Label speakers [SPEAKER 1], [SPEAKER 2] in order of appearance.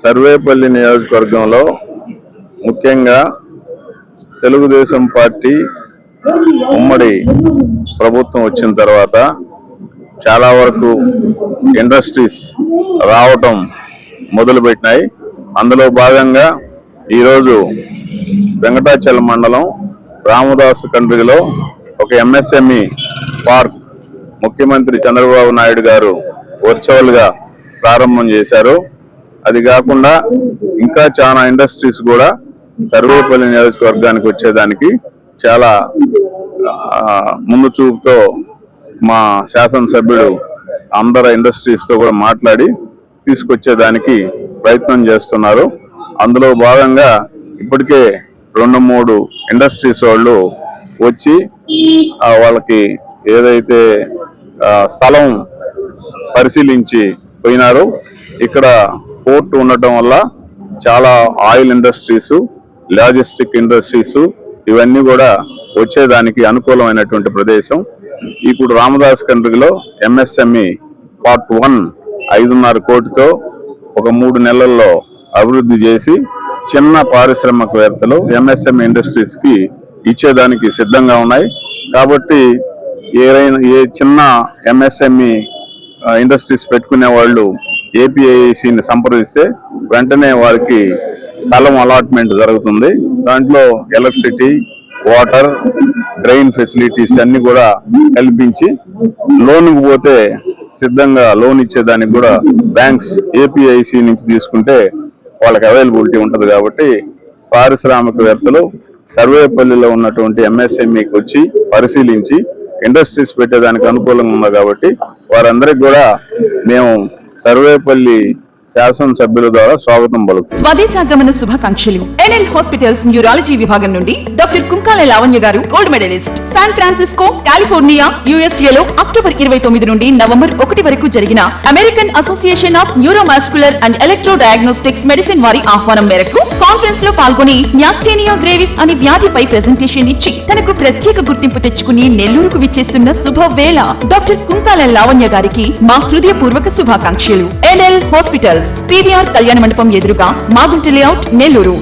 [SPEAKER 1] సర్వేపల్లి నియోజకవర్గంలో ముఖ్యంగా తెలుగుదేశం పార్టీ ఉమ్మడి ప్రభుత్వం వచ్చిన తర్వాత చాలా వరకు ఇండస్ట్రీస్ రావటం మొదలుపెట్టినాయి. అందులో భాగంగా ఈరోజు వెంకటాచలం మండలం రామదాసు కండ్రిలో ఒక ఎంఎస్ఎంఈ పార్క్ ముఖ్యమంత్రి చంద్రబాబు నాయుడు గారు వర్చువల్గా ప్రారంభం చేశారు. అది కాకుండా ఇంకా చాలా ఇండస్ట్రీస్ కూడా సర్వేపల్లి నియోజకవర్గానికి వచ్చేదానికి చాలా ముందు చూపుతో మా శాసనసభ్యుడు అందరు ఇండస్ట్రీస్తో కూడా మాట్లాడి తీసుకొచ్చేదానికి ప్రయత్నం చేస్తున్నారు. అందులో భాగంగా ఇప్పటికే రెండు మూడు ఇండస్ట్రీస్ వాళ్ళు వచ్చి వాళ్ళకి ఏదైతే స్థలం పరిశీలించి పోయినారో ఇక్కడ పోర్ట్ ఉండటం వల్ల చాలా ఆయిల్ ఇండస్ట్రీస్ లాజిస్టిక్ ఇండస్ట్రీస్ ఇవన్నీ కూడా వచ్చేదానికి అనుకూలమైనటువంటి ప్రదేశం. ఇప్పుడు రామదాస్ కండ్రిలో ఎంఎస్ఎంఈ పార్ట్ వన్ ఐదున్నర కోటితో ఒక మూడు నెలల్లో అభివృద్ధి చేసి చిన్న పారిశ్రామికవేత్తలు ఎంఎస్ఎంఈ ఇండస్ట్రీస్కి ఇచ్చేదానికి సిద్ధంగా ఉన్నాయి. కాబట్టి ఏదైనా ఏ చిన్న ఎంఎస్ఎంఈ ఇండస్ట్రీస్ పెట్టుకునే వాళ్ళు ఏపీఐసిని సంప్రదిస్తే వెంటనే వారికి స్థలం అలాట్మెంట్ జరుగుతుంది. దాంట్లో ఎలక్ట్రిసిటీ వాటర్ డ్రైన్ ఫెసిలిటీస్ అన్ని కూడా కల్పించి లోన్కి పోతే సిద్ధంగా లోన్ ఇచ్చేదానికి కూడా బ్యాంక్స్ ఏపీఐసి నుంచి తీసుకుంటే వాళ్ళకి అవైలబిలిటీ ఉంటుంది కాబట్టి పారిశ్రామికవేత్తలు సర్వేపల్లిలో ఉన్నటువంటి ఎంఎస్ఎంఈకి వచ్చి పరిశీలించి ఇండస్ట్రీస్ పెట్టేదానికి అనుకూలంగా ఉంది కాబట్టి వారందరికి కూడా మేము సర్వేపల్లి శాసనసభ్యుల ద్వారా స్వాగతం పలుకు
[SPEAKER 2] స్వదేశాగమన శుభాకాంక్షలు. ఎన్ఎల్ హాస్పిటల్స్ న్యూరాలజీ విభాగం నుండి డాక్టర్ కుంకాల లావణ్య గారు gold medalist. San Francisco California USA లో అక్టోబర్ ఇరవై తొమ్మిది నుండి నవంబర్ ఒకటి వరకు జరిగిన American Association of Neuromuscular and Electro Diagnostics Medicine వారి ఆహ్వానం మేరకు కాన్ఫరెన్స్లో పాల్గొని న్యాస్థేనియా గ్రేవిస్ అనే వ్యాధిపై ప్రెజెంటేషన్ ఇచ్చి తనకు ప్రత్యేక గుర్తింపు తెచ్చుకుని నెల్లూరుకు విచ్చేస్తున్న శుభవేళ డాక్టర్ కుంకాల లావణ్య గారికి మా హృదయపూర్వక శుభాకాంక్షలు. ఎల్ఎల్ హాస్పిటల్స్ పీవీఆర్ కళ్యాణ మండపం ఎదురుగా మాగుంట లేఅవుట్ నెల్లూరు.